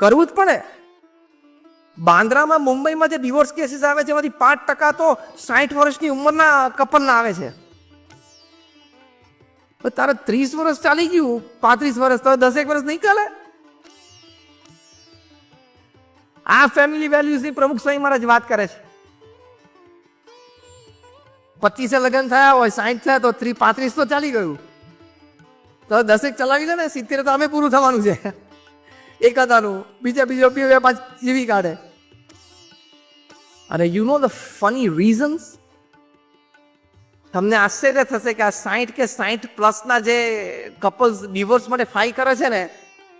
કરવું જ પડે. બાંદ્રામાં મુંબઈમાં જે ડિવોર્સ કેસીસ આવે છે, એમાંથી પાંચ ટકા તો સાઠ વર્ષની ઉંમરના કપલના આવે છે. તારે ત્રીસ વર્ષ ચાલી ગયું, પાંત્રીસ વર્ષ, તો દસેક વર્ષ નહીં ચાલે. આ ફેમિલી વેલ્યુઝની પ્રમુખ સ્વામી મહારાજ વાત કરે છે. પચીસે લગ્ન થયા હોય સાઠ થયા તો ત્રી પાંત્રીસ તો ચાલી ગયું. તો દસેક ચલાવી દે ને, સિત્તેર તો અમે પૂરું થવાનું છે. એક હતાનું બીજા બીજો બે પાંચ જીવી કાઢે. અને you know the funny reasons તમને આશ્ચર્ય થશે કે આ સાઠ કે સાઠ પ્લસના જે કપલ્સ ડિવોર્સ માટે ફાઈ કરે છે ને,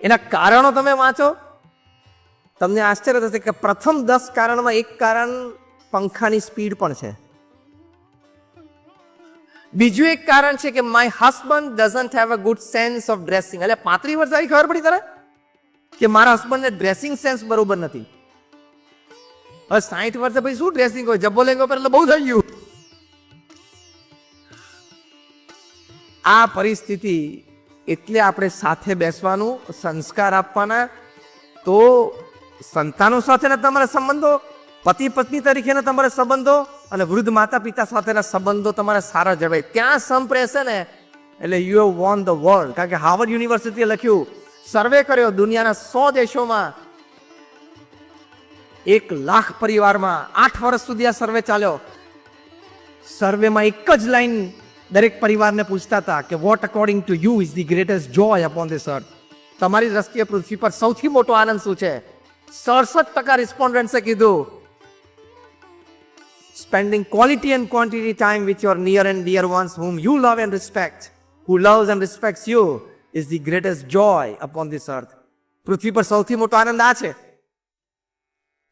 એના કારણો તમે વાંચો. તમને આશ્ચર્ય થશે કે પ્રથમ દસ કારણમાં એક કારણ પંખાની સ્પીડ પણ છે. બીજું એક કારણ છે કે my husband doesn't have a good sense of dressing એટલે પાંત્રીસ વર્ષ આવી ખબર પડી તને? કે મારા હસબન્ડને ડ્રેસિંગ સેન્સ બરોબર નથી. હવે સાઠ વર્ષે પછી શું ડ્રેસિંગ હોય? જબ્બો લેંગો પર એટલે બહુ થઈ ગયું. આ પરિસ્થિતિ એટલે આપણે સાથે બેસવાનું, સંસ્કાર આપવાના, તો સંતાનો સાથેના તમારા સંબંધો, પતિ પત્ની તરીકેના તમારા સંબંધો અને વૃદ્ધ માતા પિતા સાથેના સંબંધો તમારા સારા જળવાય. ત્યાં સંપ રહેશે ને? એટલે you have won the world કારણ કે હાર્વર્ડ યુનિવર્સિટીએ લખ્યું સર્વે કર્યો દુનિયાના સો દેશોમાં. એક લાખ પરિવારમાં આઠ વર્ષ સુધી આ સર્વે ચાલ્યો. સર્વેમાં એક જ લાઈન દરેક પરિવારને પૂછતા હતા કે what according to you is the greatest joy upon this earth તમારી દ્રષ્ટિએ પૃથ્વી પર સૌથી મોટો આનંદ શું છે? સડસઠ ટકા રિસ્પોન્ડન્ટ્સે કીધું. Spending quality and quantity time with your near and dear ones whom you love and respect, who loves and respects you, is the greatest joy upon this earth પૃથ્વી પર સૌથી મોટો આનંદ આ છે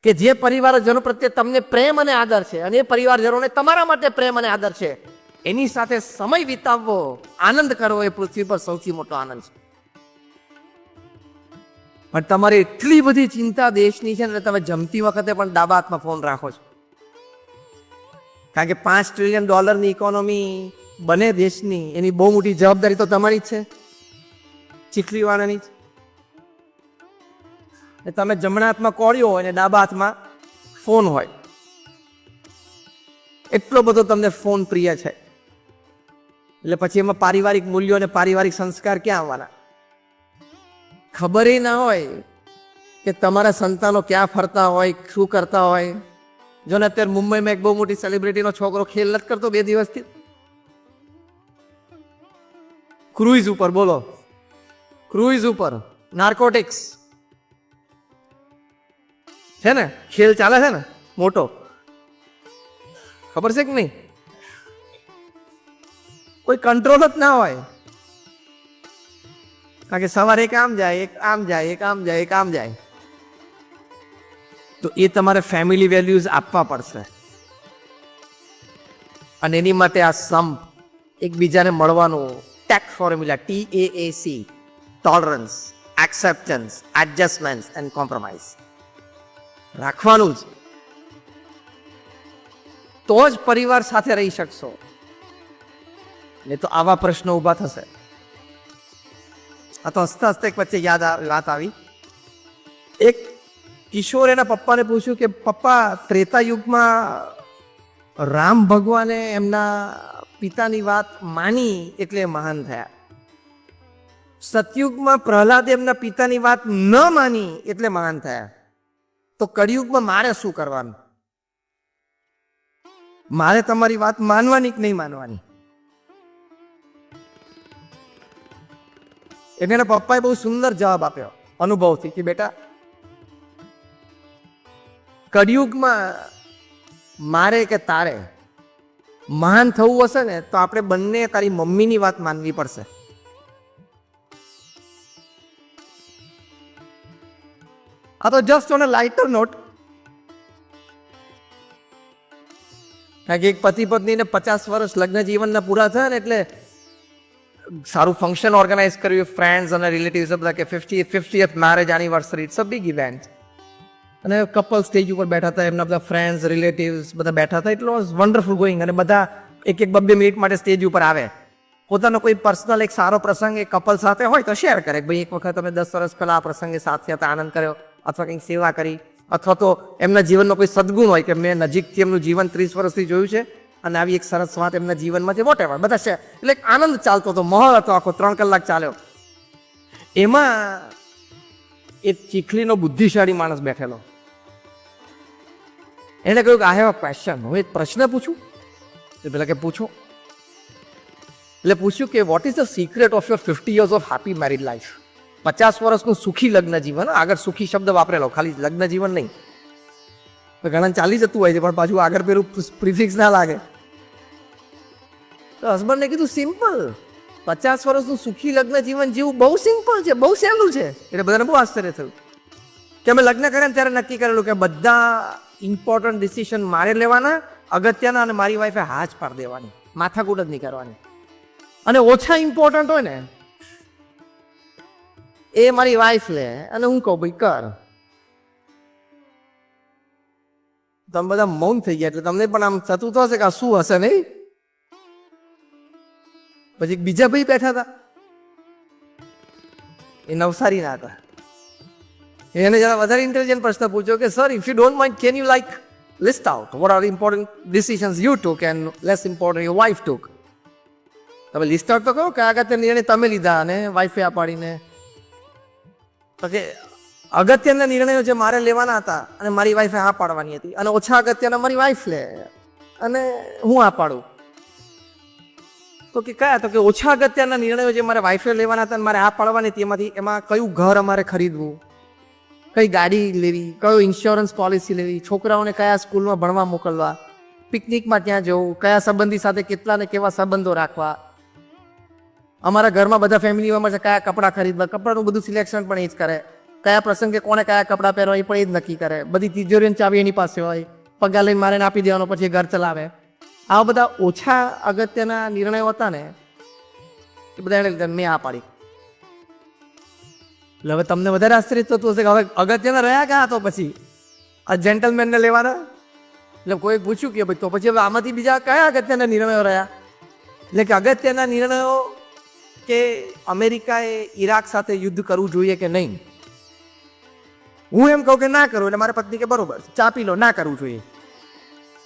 કે જે પરિવારજનો પ્રત્યે તમને પ્રેમ અને આદર છે અને એ પરિવારજનોને તમારા માટે પ્રેમ અને આદર છે, એની સાથે સમય વિતાવવો, આનંદ કરવો એ પૃથ્વી પર સૌથી મોટો આનંદ છે. પણ તમારી એટલી બધી ચિંતા દેશની છે ને તમે જમતી વખતે પણ ડાબા હાથમાં ફોન રાખો છો. કારણ કે પાંચ ટ્રિલિયન ડોલરની ઇકોનોમી બને દેશની, એની બહુ મોટી જવાબદારી તો તમારી જ છે. ચીખલીવાળાની જ. તમે જમણા હાથમાં કોળ્યો હોય ને ડાબા હાથમાં ફોન હોય. એટલો બધો તમને ફોન પ્રિય છે. એટલે પછી એમાં પારિવારિક મૂલ્યો અને પારિવારિક સંસ્કાર ક્યાં આવવાના? ખબર ના હોય કે તમારા સંતાનો ક્યાં ફરતા હોય, શું કરતા હોય. જો ને અત્યારે મુંબઈમાં એક બહુ મોટી સેલિબ્રિટીનો છોકરો ખેલ નથી કરતો બે દિવસથી. ક્રુઝ ઉપર બોલો. ક્રુઇઝ ઉપર. નાર્કોટિક્સ. છે ને? ખેલ ચાલે છે ને? મોટો. ખબર છે કે નહીં? કોઈ કંટ્રોલ જ ના હોય. કારણ કે સવારે એક આમ જાય, એક આમ જાય, એક આમ જાય, એક આમ જાય. તો એ તમારે ફેમિલી વેલ્યુઝ આપવા પડશે. અને એની માટે આ સંપ એકબીજાને મળવાનું. Take formula T A C tolerance acceptance adjustment and compromise રાખવાનું જ. તો જ પરિવાર સાથે રહી શકશો. નહીં તો આવા પ્રશ્નો ઊભા થશે. આ તો હસતા હસતા એક વચ્ચે યાદ વાત આવી. એક કિશોર એના પપ્પાને પૂછ્યું કે, પપ્પા, ત્રેતા યુગમાં રામ ભગવાને એમના પિતાની વાત માની એટલે મહાન થયા. સતયુગમાં પ્રહલાદ એમના પિતાની વાત ન માની એટલે મહાન થયા. તો કળિયુગમાં મારે શું કરવાનું? મારે તમારી વાત માનવાની કે નહીં માનવાની? એટલે એના પપ્પાએ બહુ સુંદર જવાબ આપ્યો અનુભવથી કે બેટા, કળિયુગમાં મારે કે તારે મહાન થવું હશે ને તો આપણે બંને તારી મમ્મીની વાત માનવી પડશે. આ તો just on a lighter note કારણ કે એક પતિ પત્નીને પચાસ વર્ષ લગ્ન જીવનના પૂરા થયા ને એટલે સારું ફંક્શન ઓર્ગેનાઇઝ કર્યું ફ્રેન્ડ્સ અને રિલેટિવ્સ બધા કે fifty fifty marriage anniversary it's a big event અને કપલ સ્ટેજ ઉપર બેઠા હતા, એમના બધા ફ્રેન્ડ્સ રિલેટિવ્સ બધા બેઠા હતા, એટલો વન્ડરફુલ ગોઈંગ અને બધા એક એક બબ્બે મિનિટ માટે સ્ટેજ ઉપર આવે. પોતાનો કોઈ પર્સનલ એક સારો પ્રસંગ એ કપલ સાથે હોય તો શેર કરે ભાઈ એક વખત અમે દસ વર્ષ પહેલાં આ પ્રસંગે સાથે હતા, આનંદ કર્યો. અથવા કંઈક સેવા કરી. અથવા તો એમના જીવનનો કોઈ સદગુણ હોય કે મેં નજીકથી એમનું જીવન ત્રીસ વર્ષથી જોયું છે અને આવી એક સરસ વાત એમના જીવનમાં છે વોટ બધા છે. એટલે આનંદ ચાલતો હતો મહોર હતો આખો, ત્રણ કલાક ચાલ્યો. એમાં એ ચીખલીનો બુદ્ધિશાળી માણસ બેઠેલો. એને કહ્યું કે આ હેવ અ ક્વેશ્ચન હું એક પ્રશ્ન પૂછું? તો પેલા કે, પૂછો. એટલે પૂછ્યું કે what is the secret of your fifty years of happy married life પચાસ વર્ષનું સુખી લગ્ન જીવન આગળ સુખી શબ્દ વાપરેલો, ખાલી લગ્ન જીવન નહીં. ઘણા ચાલી જતું હોય છે, પણ પાછું આગળ પેલું પ્રિફિક્સ ના લાગે. તો હસબન્ડને કીધું, સિમ્પલ. પચાસ વર્ષનું સુખી લગ્ન જીવન જીવવું બહુ સિમ્પલ છે, બહુ સહેલું છે. એટલે બધાને બહુ આશ્ચર્ય થયું. કે અમે લગ્ન કર્યા ત્યારે નક્કી કરેલું કે બધા ઇમ્પોર્ટન્ટ ડિસિશન મારે લેવાના, અગત્યના અને મારી વાઈફે હા પાડી દેવાની, માથાકૂટ જ નહીં કરવાની. અને ઓછા ઇમ્પોર્ટન્ટ હોય ને એ મારી વાઈફ લે અને હું કહું, ભાઈ, કર. તમે બધા મૌન થઈ ગયા, એટલે તમને પણ આમ થતું તો હશે કે શું હશે નહીં? પછી બીજા ભાઈ બેઠા હતા. એ નવસારીના હતા. એને જરા વધારે ઇન્ટેલિજન્ટ પ્રશ્ન પૂછ્યો કે sir if you don't mind can you like list out what are important decisions you took and less important you wife took તમે લિસ્ટ આઉટ તો કહો કે આગળ નિર્ણય તમે લીધા અને વાઈફે આ તો કે અગત્યના નિર્ણયો જે મારે લેવાના હતા અને મારી વાઈફે હા પાડવાની હતી. અને ઓછા અગત્યના મારી વાઈફ લે. અને હું આ પાડું. તો કે કયા? તો કે ઓછા અગત્યના નિર્ણયો જે મારે વાઈફે લેવાના હતા અને મારે આ પાડવાની હતી, એમાંથી એમાં કયું ઘર અમારે ખરીદવું? કઈ ગાડી લેવી? કયો ઇન્સ્યોરન્સ પોલિસી લેવી? છોકરાઓને કયા સ્કૂલમાં ભણવા મોકલવા? પિકનિકમાં ક્યાં જવું? કયા સંબંધી સાથે કેટલા ને કેવા સંબંધો રાખવા? અમારા ઘરમાં બધા ફેમિલી મેમ્બર છે કયા કપડાં ખરીદવા? કપડાનું બધું સિલેક્શન પણ એ જ કરે. કયા પ્રસંગે કોને કયા કપડાં પહેરવા એ પણ એ જ નક્કી કરે. બધી તિજોરીની ચાવી એની પાસે હોય પગાર લઈને મારે આપી દેવાનો પછી ઘર ચલાવે. આવા બધા ઓછા અગત્યના નિર્ણયો હતા ને, એ બધા એને મેં આ પાડી. એટલે હવે તમને વધારે આશ્ચર્ય થતું હશે કે હવે અગત્યના રહ્યા ક્યાં તો પછી? આ જેન્ટલમેનને લેવાના? એટલે કોઈ પૂછ્યું કે ભાઈ તો પછી હવે આમાંથી બીજા કયા અગત્યના નિર્ણયો રહ્યા? એટલે કે અગત્યના નિર્ણયો કે અમેરિકાએ ઈરાક સાથે યુદ્ધ કરવું જોઈએ કે નહીં? હું એમ કહું કે ના કરું, એટલે મારા પત્ની કે બરોબર ચાપી લો, ના કરવું જોઈએ.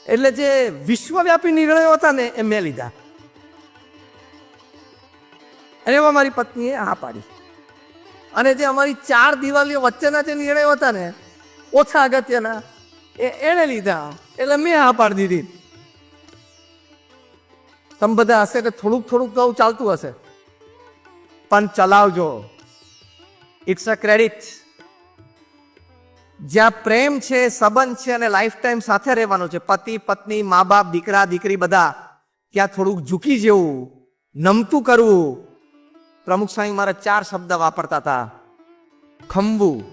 એટલે જે વિશ્વવ્યાપી નિર્ણયો હતા ને એ મેં લીધા. અને મારી પત્નીએ હા પાડી. અને જે અમારી ચાર દિવાલીઓ વચ્ચેના જે નિર્ણયો હતા ને, ઓછા અગત્યના, એ એણે લીધા. એટલે મેં હા પાડી દીધી. તમે બધા હશે કે થોડુંક થોડુંક કહું ચાલતું હશે. પણ ચલાવજો. ઇટ્સ અ ક્રેડિટ જ્યાં પ્રેમ છે, સંબંધ છે અને લાઈફ ટાઈમ સાથે રહેવાનો છે. પતિ, પત્ની, મા બાપ, દીકરા, દીકરી બધા ત્યાં થોડુંક ઝૂકી જેવું, નમતું કરવું. પ્રમુખ સ્વામી મારા ચાર શબ્દ વાપરતા હતા. ખંભવું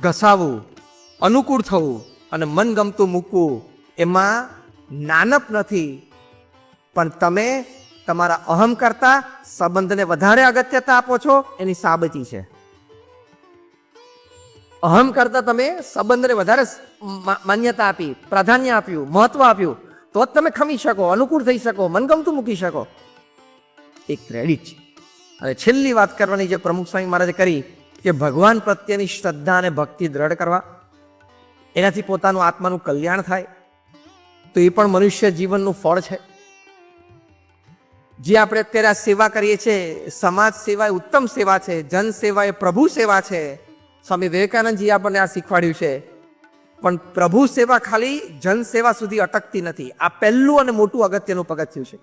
ઘસાવવું અનુકૂળ થવું અને મનગમતું મૂકવું એમાં નાનપ નથી. પણ તમે તમારા અહમ કરતા સંબંધને વધારે અગત્યતા આપો છો, એની સાબતી છે. અહમ કરતા તમે સંબંધને વધારે માન્યતા આપી, પ્રાધાન્ય આપ્યું, મહત્વ આપ્યું, તો જ તમે ખમી શકો, અનુકૂળ થઈ શકો, મનગમતું મૂકી શકો. એ ક્રેડિટ છે. અને છેલ્લી વાત કરવાની જે પ્રમુખ સ્વામી મહારાજે કરી, કે ભગવાન પ્રત્યેની શ્રદ્ધા અને ભક્તિ દ્રઢ કરવા. એનાથી પોતાનું આત્માનું કલ્યાણ થાય. તો એ પણ મનુષ્ય જીવનનું ફળ છે. જે આપણે અત્યારે આ સેવા કરીએ છીએ, સમાજ સેવા એ ઉત્તમ સેવા છે, જન સેવા એ પ્રભુ સેવા છે. સ્વામી વિવેકાનંદજી આપણને આ શીખવાડ્યું છે. પણ પ્રભુ સેવા ખાલી જન સેવા સુધી અટકતી નથી. આ પહેલું અને મોટું અગત્યનું પગથિયું છે.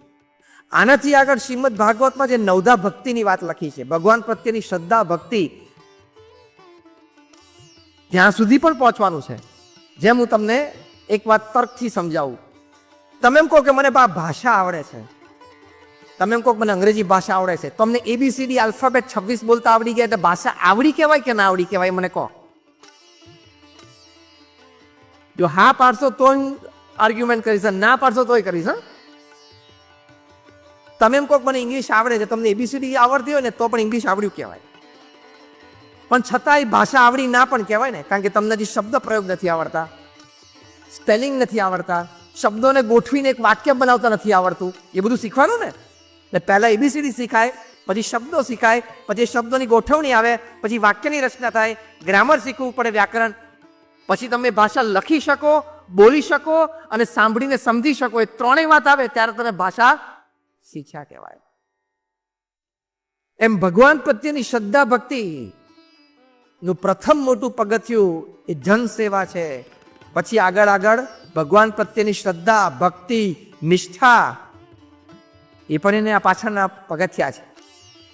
આનાથી આગળ શ્રીમદ ભાગવતમાં જે નવધા ભક્તિની વાત લખી છે, ભગવાન પ્રત્યેની શ્રદ્ધા, ભક્તિ, ત્યાં સુધી પણ પહોંચવાનું છે. જેમ હું તમને એક વાત તર્કથી સમજાવું. તમે એમ કહો કે મને આ ભાષા આવડે છે. તમે એમ મને અંગ્રેજી ભાષા આવડે છે. તમને એબીસીડી આલ્ફાબેટ છવ્વીસ બોલતા આવડી ગયા એટલે ભાષા આવડી કહેવાય કે ના આવડી કહેવાય મને કહો. જો હા પાડશો તો આર્ગ્યુમેન્ટ કરીશ ના પાડશો તોય કરીશ તમે એમ કહો મને ઇંગ્લિશ આવડે છે, તમને એબીસીડી આવડતી હોય ને તો પણ ઇંગ્લિશ આવડ્યું કહેવાય. પણ છતાંય ભાષા આવડી ના પણ કહેવાય ને, કારણ કે તમને હજી શબ્દ પ્રયોગ નથી આવડતા સ્પેલિંગ નથી આવડતા, શબ્દોને ગોઠવીને એક વાક્ય બનાવતા નથી આવડતું. એ બધું શીખવાનું ને? એટલે પહેલાં એબીસીડી શીખાય, પછી શબ્દો શીખાય, પછી શબ્દોની ગોઠવણી આવે, પછી વાક્યની રચના થાય, ગ્રામર શીખવું પડે વ્યાકરણ. પછી તમે ભાષા લખી શકો, બોલી શકો અને સાંભળીને સમજી શકો. એ ત્રણેય વાત આવે ત્યારે તમે ભાષા શીખ્યા કહેવાય. એમ ભગવાન પ્રત્યેની શ્રદ્ધા ભક્તિ નું પ્રથમ મોટું પગથિયું એ જન સેવા છે. પછી આગળ આગળ ભગવાન પ્રત્યેની શ્રદ્ધા, ભક્તિ, નિષ્ઠા એ પણ એને આ પાછળના પગથિયા છે.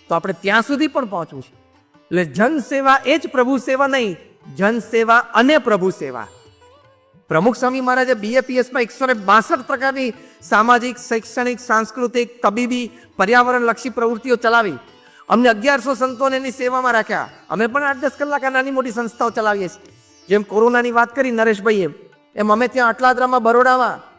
તો આપણે ત્યાં સુધી પણ પહોંચવું છે. એટલે જન સેવા એ જ પ્રભુ સેવા નહીં જન સેવા અને પ્રભુ સેવા. પ્રમુખ સ્વામી મહારાજે બીએપીએસમાં એકસો ને બાસઠ પ્રકારની સામાજિક, શૈક્ષણિક, સાંસ્કૃતિક, તબીબી પર્યાવરણ લક્ષી પ્રવૃત્તિઓ ચલાવી. અમને અગિયારસો સંતોને એની સેવામાં રાખ્યા. અમે પણ આઠ દસ કલાક નાની મોટી સંસ્થાઓ ચલાવીએ છીએ. જેમ કોરોનાની વાત કરી નરેશભાઈએ એમ અમે ત્યાં અટલાદરામાં બરોડામાં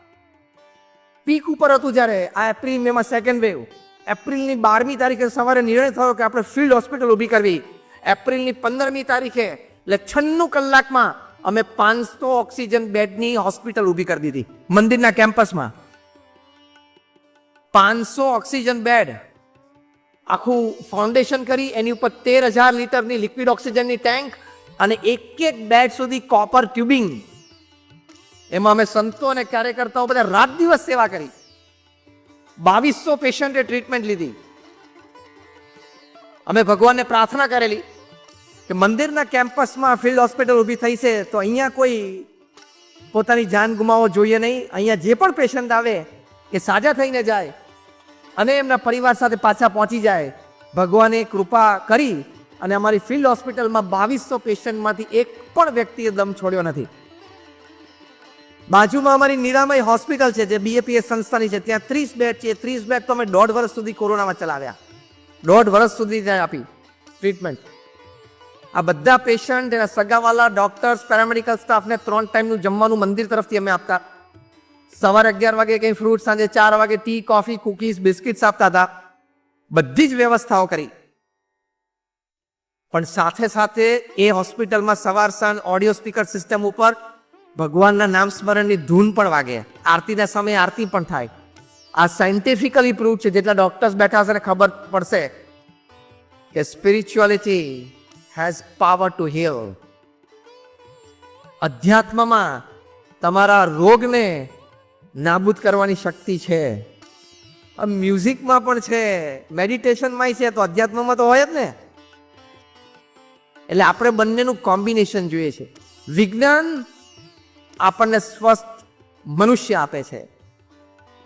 પીક ઉપર હતું જ્યારે આ એપ્રિલ મેમાં સેકન્ડ વેવ એપ્રિલની બારમી તારીખે સવારે નિર્ણય થયો કે આપણે ફિલ્ડ હોસ્પિટલ ઊભી કરવી. એપ્રિલની પંદરમી તારીખે એટલે છન્નું કલાકમાં અમે પાંચસો ઓક્સિજન બેડની હોસ્પિટલ ઊભી કરી દીધી. મંદિરના કેમ્પસમાં. પાંચસો ઓક્સિજન બેડ. આખું ફાઉન્ડેશન કરી, એની ઉપર તેર હજાર લીટરની લિક્વિડ ઓક્સિજનની ટેન્ક અને એક એક બેડ સુધી કોપર ટ્યુબિંગ એમાં અમે સંતો અને કાર્યકર્તાઓ બધા રાત દિવસ સેવા કરી. બાવીસો પેશન્ટે ટ્રીટમેન્ટ લીધી. અમે ભગવાનને પ્રાર્થના કરેલી કે મંદિરના કેમ્પસમાં ફિલ્ડ હોસ્પિટલ ઊભી થઈ છે તો અહીંયા કોઈ પોતાની જાન ગુમાવવો જોઈએ નહીં. અહીંયા જે પણ પેશન્ટ આવે એ સાજા થઈને જાય અને એમના પરિવાર સાથે પાછા પહોંચી જાય. ભગવાને કૃપા કરી અને અમારી ફિલ્ડ હોસ્પિટલમાં બાવીસો પેશન્ટમાંથી એક પણ વ્યક્તિએ દમ છોડ્યો નથી. બાજુમાં અમારી નિરામય હોસ્પિટલ છે, જે બીએપીએસ સંસ્થાની છે. ત્યાં ત્રીસ બેડ છે. ત્રીસ બેડ તો અમે દોઢ વર્ષ સુધી કોરોનામાં ચલાવ્યા. દોઢ વર્ષ સુધી ત્યાં આપી ટ્રીટમેન્ટ. આ બધા પેશન્ટ, એના સગાવાલા, ડોક્ટર્સ, પેરામેડિકલ સ્ટાફને ત્રણ ટાઈમનું જમવાનું મંદિર તરફથી અમે આપતા. સવારે અગિયાર વાગે કંઈ ફ્રૂટ સાંજે ચાર વાગે ટી કોફી કુકીઝ બિસ્કિટ્સ આપતા હતા. બધી જ વ્યવસ્થાઓ કરી. પણ સાથે સાથે એ હોસ્પિટલમાં સવાર, સાંજ ઓડિયો સ્પીકર સિસ્ટમ ઉપર ભગવાનના નામ સ્મરણની ધૂન પણ વાગે. આરતીના સમયે આરતી પણ થાય. આ સાયન્ટિફિકલી પ્રૂવ છે, જેટલા ડોક્ટર્સ બેઠા હશે ને ખબર પડશે કે spirituality has power to heal અધ્યાત્મમાં તમારા રોગને નાબૂદ કરવાની શક્તિ છે. મ્યુઝિકમાં પણ છે મેડિટેશનમાં છે, તો અધ્યાત્મમાં તો હોય જ ને. એટલે આપણે બંનેનું કોમ્બિનેશન જોઈએ છે. વિજ્ઞાન આપણને સ્વસ્થ મનુષ્ય આપે છે.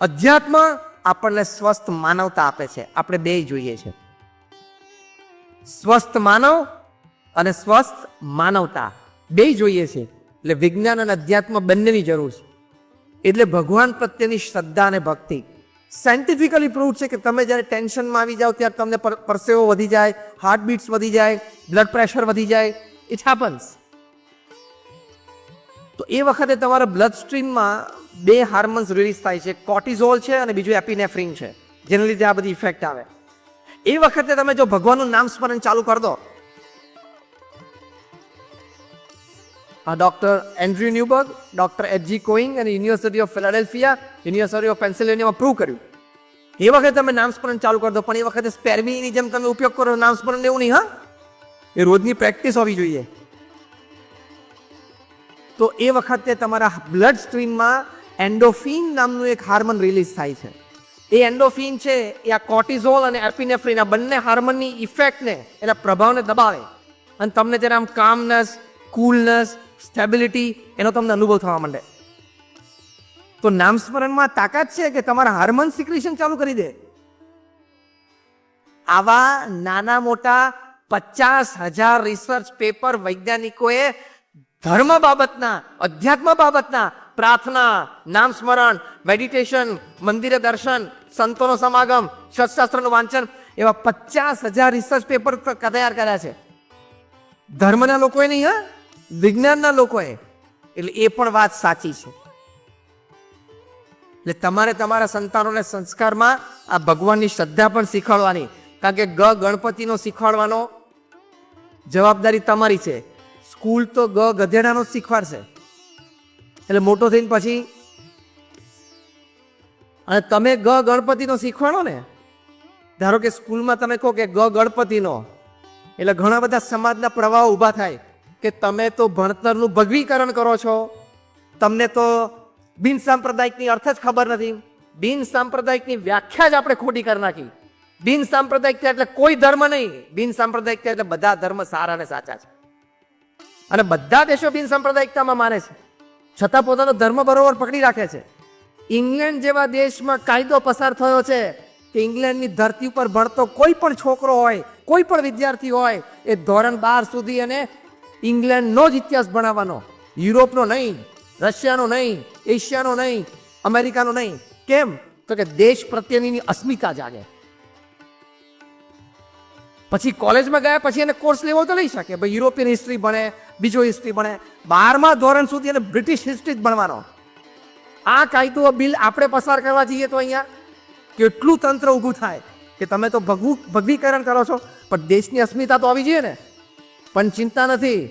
અધ્યાત્મ આપણને સ્વસ્થ માનવતા આપે છે. આપણે બે જોઈએ છે. સ્વસ્થ માનવ અને સ્વસ્થ માનવતા. બે જોઈએ છે. એટલે વિજ્ઞાન અને અધ્યાત્મ બંનેની જરૂર છે. એટલે ભગવાન પ્રત્યેની શ્રદ્ધા અને ભક્તિ. સાયન્ટિફિકલી પ્રૂવ છે કે તમે જ્યારે ટેન્શનમાં આવી જાઓ ત્યારે તમને પરસેવો વધી જાય હાર્ટબીટ્સ વધી જાય બ્લડ પ્રેશર વધી જાય. ઇટ હેપન્સ તો એ વખતે તમારા બ્લડ સ્ટ્રીમમાં બે હાર્મોન્સ રિલીઝ થાય છે. કોર્ટિઝોલ છે અને બીજું એપિનેફ્રિન છે, જેના લીધે આ બધી ઇફેક્ટ આવે. એ વખતે તમે જો ભગવાનનું નામ સ્મરણ ચાલુ કરી દો. આ doctor Andrew Newberg doctor H G Koenig અને university of Philadelphia university of પેન્સિલ્વેનિયામાં prove કર્યું. એ વખતે તમે નામ સ્મરણ ચાલુ કરી દો, પણ એ વખતે સ્પેરમીની જેમ તમે ઉપયોગ કરો નામ સ્મરણ એવું નહીં, હા? એ રોજની પ્રેક્ટિસ હોવી જોઈએ. તો એ વખતે તમારા બ્લડ સ્ટ્રીમમાં એન્ડોફિન નામનું એક હાર્મોન રિલીઝ થાય છે. એ એન્ડોફિન છે, એ આ કોર્ટિઝોલ અને એપિનેફ્રિન, આ બંને હાર્મોનની ઇફેક્ટને, એના પ્રભાવને દબાવે. અને તમને જ્યારે આમ કામનેસ કુલનેસ સ્ટેબિલિટી એનો તમને અનુભવ થવા માંડે. તો નામ સ્મરણમાં તાકાત છે કે તમારા હાર્મોન સિક્રેશન ચાલુ કરી દે. આવા નાના મોટા પચાસ હજાર રિસર્ચ પેપર વૈજ્ઞાનિકોએ ધર્મ બાબતના, અધ્યાત્મ બાબતના પ્રાર્થના, નામ સ્મરણ મેડિટેશન મંદિરે દર્શન, સંતોનો સમાગમ, શસ્ત્રાસ્ત્રનું વાંચન, એવા પચાસ હજાર રિસર્ચ પેપર તૈયાર કર્યા છે. ધર્મના લોકોએ નહીં, હા? વિજ્ઞાનના લોકોએ. એટલે એ પણ વાત સાચી છે. એટલે તમારે તમારા સંતાનોને સંસ્કારમાં આ ભગવાનની શ્રદ્ધા પણ શીખવાડવાની. કારણ કે ગ, ગણપતિનો શીખવાડવાનો જવાબદારી તમારી છે. સ્કૂલ તો ગ ગધેડાનો જ શીખવાડશે. એટલે મોટો થઈને પછી, અને તમે ગ ગણપતિનો શીખવાડો ને, ધારો કે સ્કૂલમાં તમે કહો કે ગ ગણપતિનો, એટલે ઘણા બધા સમાજના પ્રવાહ ઊભા થાય કે તમે તો ભણતરનું ભગવીકરણ કરો છો. તમને તો બિન સાંપ્રદાયિકની અર્થ જ ખબર નથી. બિન સાંપ્રદાયિકની વ્યાખ્યા જ આપણે ખોટી કરી નાખી. બિન સાંપ્રદાયિકતા એટલે કોઈ ધર્મ નહીં. બિન સાંપ્રદાયિકતા એટલે બધા ધર્મ સારા અને સાચા છે. અને બધા દેશો બિન સાંપ્રદાયિકતામાં માને છે. છતાં પોતાનો ધર્મ બરોબર પકડી રાખે છે. ઇંગ્લેન્ડ જેવા દેશમાં કાયદો પસાર થયો છે કે ઇંગ્લેન્ડની ધરતી ઉપર ભણતો કોઈ પણ છોકરો હોય, કોઈ પણ વિદ્યાર્થી હોય, એ ધોરણ બાર સુધી અને ઇંગ્લેન્ડનો જ ઇતિહાસ ભણાવવાનો. યુરોપનો નહીં, રશિયાનો નહીં, એશિયાનો નહીં, અમેરિકાનો નહીં. કેમ? તો કે દેશ પ્રત્યેની અસ્મિતા જાગે. પછી કોલેજમાં ગયા, પછી એને કોર્સ લેવો તો લઈ શકે. ભાઈ યુરોપિયન હિસ્ટ્રી ભણે, બીજો હિસ્ટ્રી ભણે. બારમા ધોરણ સુધી એને બ્રિટિશ હિસ્ટ્રી જ ભણવાનો. આ કાયદો બિલ આપણે પસાર કરવા જઈએ તો અહીંયા કેટલું તંત્ર ઊભું થાય કે તમે તો ભગવું, ભગવીકરણ કરો છો. પણ દેશની અસ્મિતા તો આવી જોઈએ ને. પણ ચિંતા નથી.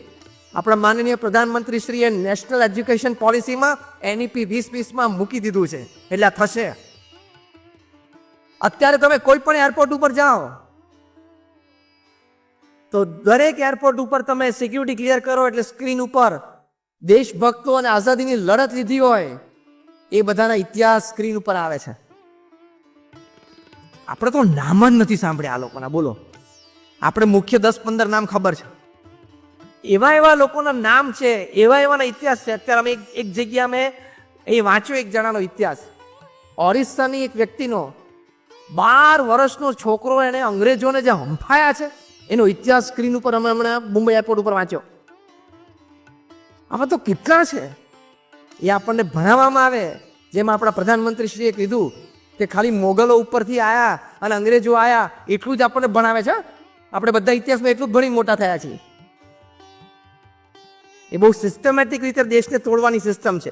આપણા માનનીય પ્રધાનમંત્રી શ્રીએ નેશનલ એજ્યુકેશન પોલિસીમાં એનઈપી વીસ વીસમાં મૂકી દીધું છે. એટલે થશે. અત્યારે તમે કોઈ પણ એરપોર્ટ ઉપર જાઓ તો દરેક એરપોર્ટ ઉપર તમે સિક્યુરિટી ક્લિયર કરો એટલે સ્ક્રીન ઉપર દેશભક્તો અને આઝાદીની લડત લીધી હોય, એ બધાના ઇતિહાસ સ્ક્રીન ઉપર આવે છે. આપણે તો નામ જ નથી સાંભળ્યા આ લોકોના, બોલો. આપણે મુખ્ય દસ પંદર નામ ખબર છે. એવા એવા લોકોના નામ છે, એવા એવાના ઇતિહાસ છે. અત્યારે અમે એક જગ્યા અમે એ વાંચ્યો એક જણાનો ઇતિહાસ. ઓરિસ્સાની એક વ્યક્તિનો બાર વર્ષનો છોકરો એણે અંગ્રેજોને જે હંફાયા છે એનો ઇતિહાસ સ્ક્રીન ઉપર અમે હમણાં મુંબઈ એરપોર્ટ ઉપર વાંચ્યો. આમાં તો કેટલા છે? એ આપણને ભણાવવામાં આવે. જેમ આપણા પ્રધાનમંત્રીશ્રીએ કીધું કે ખાલી મોગલો ઉપરથી આયા અને અંગ્રેજો આયા, એટલું જ આપણને ભણાવે છે. આપણે બધા ઇતિહાસમાં એટલું જ ભણી મોટા થયા છીએ. એ બહુ સિસ્ટમેટિક રીતે દેશને તોડવાની સિસ્ટમ છે.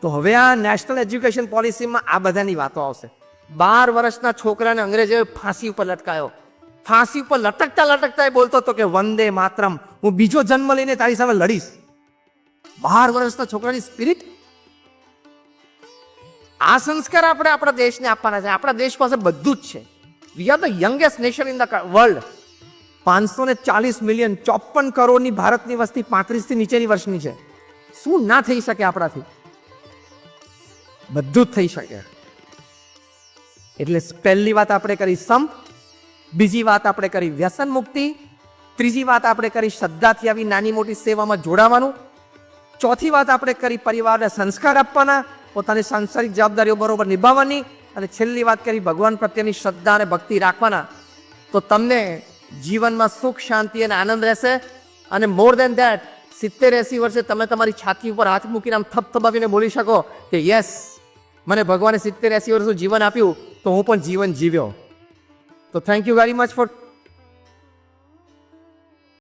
તો હવે આ નેશનલ એજ્યુકેશન પોલિસીમાં આ બધાની વાતો આવશે. બાર વર્ષના છોકરાને અંગ્રેજોએ ફાંસી ઉપર લટકાયો. ફાંસી ઉપર લટકતા લટકતા એ બોલતો હતો કે, વંદે માતરમ, હું બીજો જન્મ લઈને તારી સામે લડીશ. બાર વર્ષના છોકરાની સ્પિરિટ આ સંસ્કાર આપણે આપણા દેશને આપવાના છે. આપણા દેશ પાસે બધું જ છે. We are the youngest nation in the world પાંચસો ને ચાલીસ મિલિયન ચોપન કરોડની ભારતની વસ્તી પાંત્રીસથી નીચેની વર્ષની છે. શું ના થઈ શકે આપણાથી? બધું જ થઈ શકે. એટલે પહેલી વાત આપણે કરી સંપ બીજી વાત આપણે કરી વ્યસન મુક્તિ, ત્રીજી વાત આપણે કરી શ્રદ્ધાથી આવી નાની મોટી સેવામાં જોડાવાનું, ચોથી વાત આપણે કરી પરિવારને સંસ્કાર આપવાના, પોતાની સાંસારિક જવાબદારીઓ બરોબર નિભાવવાની, અને છેલ્લી વાત કરી ભગવાન પ્રત્યેની શ્રદ્ધા અને ભક્તિ રાખવાના. તો તમને જીવનમાં સુખ, શાંતિ અને આનંદ રહેશે, અને મોર દેન ધેટ સિત્તેર એસી વર્ષે તમે તમારી છાતી ઉપર હાથ મૂકીને આમ થપથપાવીને બોલી શકો કે યસ મને ભગવાને સિત્તેર એસી વર્ષનું જીવન આપ્યું, તો હું પણ જીવન જીવ્યો. So thank you very much for